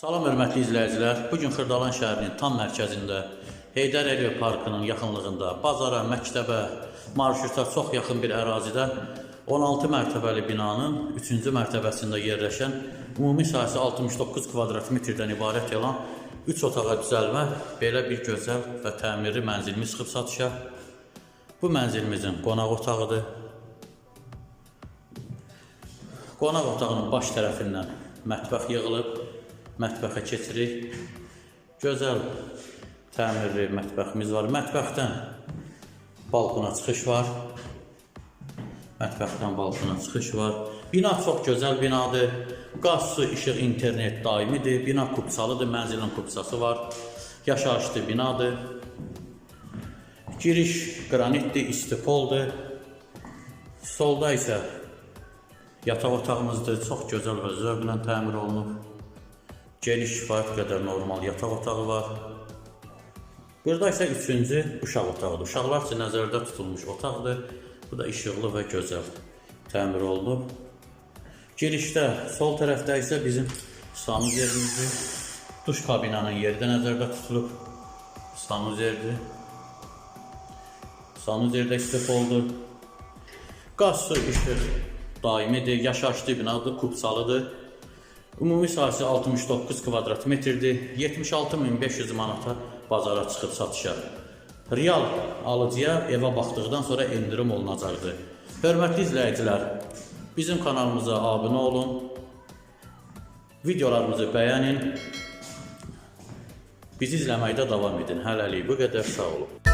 Salam hörmətli izləyicilər. Bu gün Xırdalan şəhərinin tam mərkəzində Heydər Əliyev parkının yaxınlığında bazara, məktəbə, marşruta çox yaxın bir ərazidə 16 mərtəbəli binanın 3-cü mərtəbəsində yerləşən ümumi sahəsi 69 kvadrat metrdən ibarət olan 3 otağa düzəlmə belə bir gözəl və təmirli mənzilimiz çıxıb satışa. Bu mənzilimizin qonaq otağıdır. Qonaq otağının baş tərəfindən mətbəx yığılıb. Mətbəxə keçirik. Gözəl təmirli mətbəximiz var. Mətbəxdən balkona çıxış var. Mətbəxdən balkona çıxış var. Bina çox gözəl binadır. Qaz, su, işıq, internet daimidir. Bina kupsalıdır. Mənzilin kupsası var. Yaşayışlı binadır. Giriş qranitdir, istifoldur. Solda isə yataq otağımızdır. Çox gözəl və zövqlə təmir olunub. Geniş kifayət qədər normal yataq otağı var. Burada isə üçüncü uşaq otağıdır. Uşaqlar üçün nəzərdə tutulmuş otaqdır. Bu da işıqlı və gözəl təmir olunub. Girişdə sol tərəfdə isə bizim sanuzerімizdir. Duş kabinanın yeri də nəzərdə tutulub. Sanuzerdir. Sanuzerdə istifoldur. Qaz, su, işıq daimidir, yaşayışlı binadır, kupsalıdır. Ümumi sahəsi 69 kvadrat metrdir. 76500 manata bazara çıxıb satışa. Real alıcıya evə baxdıqdan sonra endirim olunacaqdır. Hörmətli izləyicilər, bizim kanalımıza abunə olun. Videolarımızı bəyənin. Bizi izləməkdə davam edin. Hələlik bu qədər sağ olun.